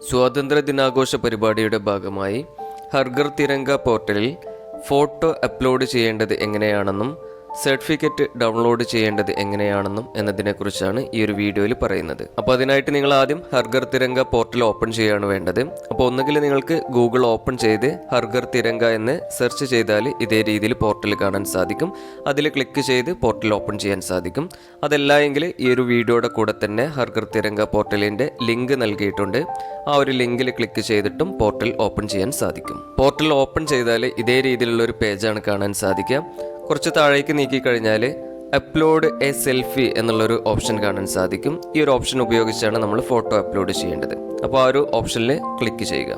സ്വാതന്ത്ര്യ ദിനാഘോഷ പരിപാടിയുടെ ഭാഗമായി ഹർഗർ തിരങ്ക പോർട്ടലിൽ ഫോട്ടോ അപ്ലോഡ് ചെയ്യേണ്ടത് എങ്ങനെയാണെന്നും സർട്ടിഫിക്കറ്റ് ഡൗൺലോഡ് ചെയ്യേണ്ടത് എങ്ങനെയാണെന്നും എന്നതിനെക്കുറിച്ചാണ് ഈ ഒരു വീഡിയോയിൽ പറയുന്നത്. അപ്പോൾ അതിനായിട്ട് നിങ്ങൾ ആദ്യം ഹർഗർ തിരങ്ക പോർട്ടൽ ഓപ്പൺ ചെയ്യുകയാണ് വേണ്ടത്. അപ്പോൾ ഒന്നുകിൽ നിങ്ങൾക്ക് ഗൂഗിൾ ഓപ്പൺ ചെയ്ത് ഹർഗർ തിരങ്ക എന്ന് സെർച്ച് ചെയ്താൽ ഇതേ രീതിയിൽ പോർട്ടൽ കാണാൻ സാധിക്കും. അതിൽ ക്ലിക്ക് ചെയ്ത് പോർട്ടൽ ഓപ്പൺ ചെയ്യാൻ സാധിക്കും. അതല്ല എങ്കിൽ ഈ ഒരു വീഡിയോയുടെ കൂടെ തന്നെ ഹർഗർ തിരങ്ക പോർട്ടലിന്റെ ലിങ്ക് നൽകിയിട്ടുണ്ട്. ആ ഒരു ലിങ്കിൽ ക്ലിക്ക് ചെയ്തിട്ടും പോർട്ടൽ ഓപ്പൺ ചെയ്യാൻ സാധിക്കും. പോർട്ടൽ ഓപ്പൺ ചെയ്താൽ ഇതേ രീതിയിലുള്ള ഒരു പേജാണ് കാണാൻ സാധിക്കുക. കുറച്ച് താഴേക്ക് നീക്കിക്കഴിഞ്ഞാൽ അപ്ലോഡ് എ സെൽഫി എന്നുള്ളൊരു ഓപ്ഷൻ കാണാൻ സാധിക്കും. ഈ ഒരു ഓപ്ഷൻ ഉപയോഗിച്ചാണ് നമ്മൾ ഫോട്ടോ അപ്ലോഡ് ചെയ്യേണ്ടത്. അപ്പോൾ ആ ഒരു ഓപ്ഷനിൽ ക്ലിക്ക് ചെയ്യുക.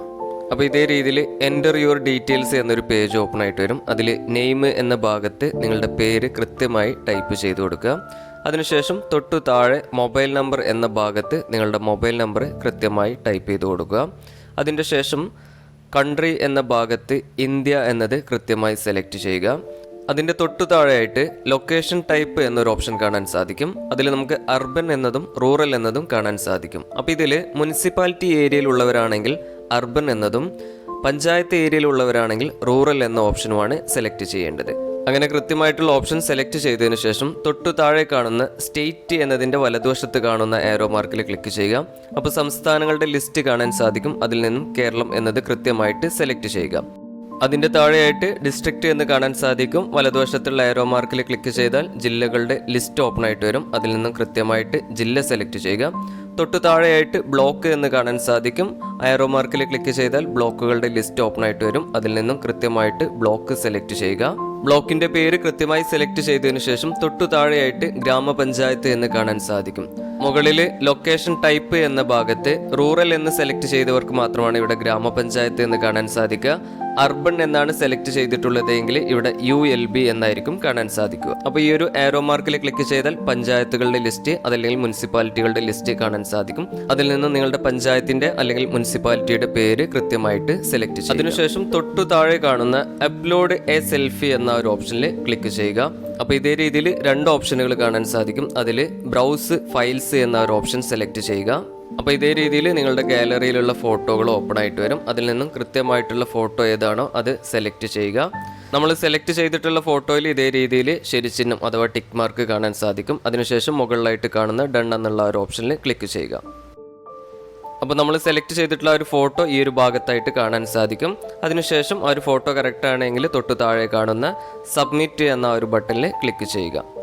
അപ്പോൾ ഇതേ രീതിയിൽ എന്റർ യുവർ ഡീറ്റെയിൽസ് എന്നൊരു പേജ് ഓപ്പൺ ആയിട്ട് വരും. അതിൽ നെയിം എന്ന ഭാഗത്ത് നിങ്ങളുടെ പേര് കൃത്യമായി ടൈപ്പ് ചെയ്ത് കൊടുക്കുക. അതിനുശേഷം തൊട്ടു താഴെ മൊബൈൽ നമ്പർ എന്ന ഭാഗത്ത് നിങ്ങളുടെ മൊബൈൽ നമ്പർ കൃത്യമായി ടൈപ്പ് ചെയ്ത് കൊടുക്കുക. അതിന്റെ ശേഷം കൺട്രി എന്ന ഭാഗത്ത് ഇന്ത്യ എന്നത് കൃത്യമായി സെലക്ട് ചെയ്യുക. അതിന്റെ തൊട്ടു താഴെയായിട്ട് ലൊക്കേഷൻ ടൈപ്പ് എന്നൊരു ഓപ്ഷൻ കാണാൻ സാധിക്കും. അതിൽ നമുക്ക് അർബൻ എന്നതും റൂറൽ എന്നതും കാണാൻ സാധിക്കും. അപ്പോൾ ഇതിൽ മുനിസിപ്പാലിറ്റി ഏരിയയിലുള്ളവരാണെങ്കിൽ അർബൻ എന്നതും പഞ്ചായത്ത് ഏരിയയിലുള്ളവരാണെങ്കിൽ റൂറൽ എന്ന ഓപ്ഷനുമാണ് സെലക്ട് ചെയ്യേണ്ടത്. അങ്ങനെ കൃത്യമായിട്ടുള്ള ഓപ്ഷൻ സെലക്ട് ചെയ്തതിനു ശേഷം തൊട്ടു താഴെ കാണുന്ന സ്റ്റേറ്റ് എന്നതിന്റെ വലതുവശത്ത് കാണുന്ന ആരോ മാർക്കിൽ ക്ലിക്ക് ചെയ്യുക. അപ്പോൾ സംസ്ഥാനങ്ങളുടെ ലിസ്റ്റ് കാണാൻ സാധിക്കും. അതിൽ നിന്നും കേരളം എന്നത് കൃത്യമായിട്ട് സെലക്ട് ചെയ്യുക. അതിന്റെ താഴെയായിട്ട് ഡിസ്ട്രിക്റ്റ് എന്ന് കാണാൻ സാധിക്കും. വലതുവശത്തുള്ള ആരോ മാർക്കിൽ ക്ലിക്ക് ചെയ്താൽ ജില്ലകളുടെ ലിസ്റ്റ് ഓപ്പൺ ആയിട്ട് വരും. അതിൽ നിന്നും കൃത്യമായിട്ട് ജില്ല സെലക്ട് ചെയ്യുക. തൊട്ടു താഴെയായിട്ട് ബ്ലോക്ക് എന്ന് കാണാൻ സാധിക്കും. ആരോ മാർക്കിൽ ക്ലിക്ക് ചെയ്താൽ ബ്ലോക്കുകളുടെ ലിസ്റ്റ് ഓപ്പൺ ആയിട്ട് വരും. അതിൽ നിന്നും കൃത്യമായിട്ട് ബ്ലോക്ക് സെലക്ട് ചെയ്യുക. ബ്ലോക്കിന്റെ പേര് കൃത്യമായി സെലക്ട് ചെയ്തതിനു ശേഷം തൊട്ടു താഴെയായിട്ട് ഗ്രാമപഞ്ചായത്ത് എന്ന് കാണാൻ സാധിക്കും. മുകളിൽ ലൊക്കേഷൻ ടൈപ്പ് എന്ന ഭാഗത്ത് റൂറൽ എന്ന് സെലക്ട് ചെയ്തവർക്ക് മാത്രമാണ് ഇവിടെ ഗ്രാമപഞ്ചായത്ത് എന്ന് കാണാൻ സാധിക്കുക. അർബൻ എന്നാണ് സെലക്ട് ചെയ്തിട്ടുള്ളത് എങ്കിൽ ഇവിടെ യു എൽ ബി എന്നായിരിക്കും കാണാൻ സാധിക്കുക. അപ്പോൾ ഈ ഒരു ആരോ മാർക്കിൽ ക്ലിക്ക് ചെയ്താൽ പഞ്ചായത്തുകളുടെ ലിസ്റ്റ് അതല്ലെങ്കിൽ മുനിസിപ്പാലിറ്റികളുടെ ലിസ്റ്റ് കാണാൻ സാധിക്കും. അതിൽ നിന്ന് നിങ്ങളുടെ പഞ്ചായത്തിന്റെ അല്ലെങ്കിൽ മുനിസിപ്പാലിറ്റിയുടെ പേര് കൃത്യമായിട്ട് സെലക്ട് ചെയ്യും അതിനുശേഷം തൊട്ടു താഴെ കാണുന്ന അപ്ലോഡ് എ സെൽഫി എന്ന ഒരു ഓപ്ഷനിൽ ക്ലിക്ക് ചെയ്യുക. അപ്പോൾ ഇതേ രീതിയിൽ രണ്ട് ഓപ്ഷനുകൾ കാണാൻ സാധിക്കും. അതിൽ ബ്രൗസ് ഫയൽസ് എന്ന ഒരു ഓപ്ഷൻ സെലക്ട് ചെയ്യുക. അപ്പോൾ ഇതേ രീതിയിൽ നിങ്ങളുടെ ഗാലറിയിലുള്ള ഫോട്ടോകൾ ഓപ്പൺ ആയിട്ട് വരും. അതിൽ നിന്നും കൃത്യമായിട്ടുള്ള ഫോട്ടോ ഏതാണോ അത് സെലക്ട് ചെയ്യുക. നമ്മൾ സെലക്ട് ചെയ്തിട്ടുള്ള ഫോട്ടോയിൽ ഇതേ രീതിയിൽ ശരിചിഹ്നം അഥവാ ടിക്ക് മാർക്ക് കാണാൻ സാധിക്കും. അതിനുശേഷം മുകളിലായിട്ട് കാണുന്ന ഡൺ എന്നുള്ള ഒരു ഓപ്ഷനിൽ ക്ലിക്ക് ചെയ്യുക. അപ്പോൾ നമ്മൾ സെലക്ട് ചെയ്തിട്ടുള്ള ഒരു ഫോട്ടോ ഈ ഒരു ഭാഗത്തായിട്ട് കാണാൻ സാധിക്കും. അതിനുശേഷം ആ ഒരു ഫോട്ടോ കറക്റ്റ് ആണെങ്കിൽ തൊട്ട് താഴെ കാണുന്ന സബ്മിറ്റ് എന്ന ഒരു ബട്ടണിൽ ക്ലിക്ക് ചെയ്യുക.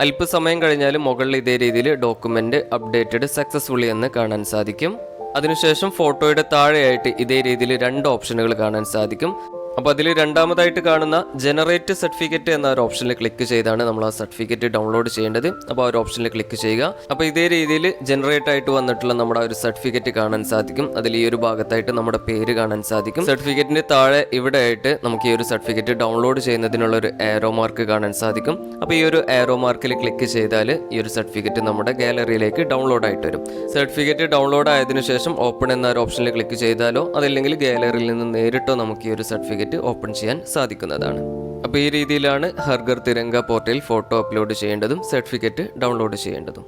അല്പസമയം കഴിഞ്ഞാൽ മുകളിൽ ഇതേ രീതിയിൽ ഡോക്യുമെന്റ് അപ്ഡേറ്റഡ് സക്സസ്ഫുള്ളി എന്ന് കാണാൻ സാധിക്കും. അതിനുശേഷം ഫോട്ടോയുടെ താഴെയായിട്ട് ഇതേ രീതിയിൽ രണ്ട് ഓപ്ഷനുകൾ കാണാൻ സാധിക്കും. അപ്പോൾ അതിൽ രണ്ടാമതായിട്ട് കാണുന്ന ജനറേറ്റ് സർട്ടിഫിക്കറ്റ് എന്ന ഒരു ഓപ്ഷനിൽ ക്ലിക്ക് ചെയ്താണ് നമ്മൾ ആ സർട്ടിഫിക്കറ്റ് ഡൗൺലോഡ് ചെയ്യേണ്ടത്. അപ്പോൾ ആ ഒരു ഓപ്ഷനിൽ ക്ലിക്ക് ചെയ്യുക. അപ്പോൾ ഇതേ രീതിയിൽ ജനറേറ്റ് ആയിട്ട് വന്നിട്ടുള്ള നമ്മുടെ ഒരു സർട്ടിഫിക്കറ്റ് കാണാൻ സാധിക്കും. അതിൽ ഈ ഒരു ഭാഗത്തായിട്ട് നമ്മുടെ പേര് കാണാൻ സാധിക്കും. സർട്ടിഫിക്കറ്റിന്റെ താഴെ ഇവിടെ ആയിട്ട് നമുക്ക് ഈ ഒരു സർട്ടിഫിക്കറ്റ് ഡൗൺലോഡ് ചെയ്യുന്നതിനുള്ള ഒരു ആരോ മാർക്ക് കാണാൻ സാധിക്കും. അപ്പോൾ ഈ ഒരു ആരോ മാർക്കിൽ ക്ലിക്ക് ചെയ്താൽ ഈ ഒരു സർട്ടിഫിക്കറ്റ് നമ്മുടെ ഗാലറിയിലേക്ക് ഡൗൺലോഡ് ആയിട്ട് വരും. സർട്ടിഫിക്കറ്റ് ഡൗൺലോഡ് ആയതിനു ശേഷം ഓപ്പൺ എന്ന ഒരു ഓപ്ഷനിൽ ക്ലിക്ക് ചെയ്താലോ അതല്ലെങ്കിൽ ഗാലറിയിൽ നിന്ന് നേരിട്ടോ നമുക്ക് ഈ ഒരു സർട്ടിഫിക്കറ്റ് ഓപ്പൺ ചെയ്യാൻ സാധിക്കുന്നതാണ്. അപ്പോൾ ഈ രീതിയിലാണ് ഹർഗർ തിരങ്ക പോർട്ടലിൽ ഫോട്ടോ അപ്ലോഡ് ചെയ്യേണ്ടതും സർട്ടിഫിക്കറ്റ് ഡൗൺലോഡ് ചെയ്യേണ്ടതും.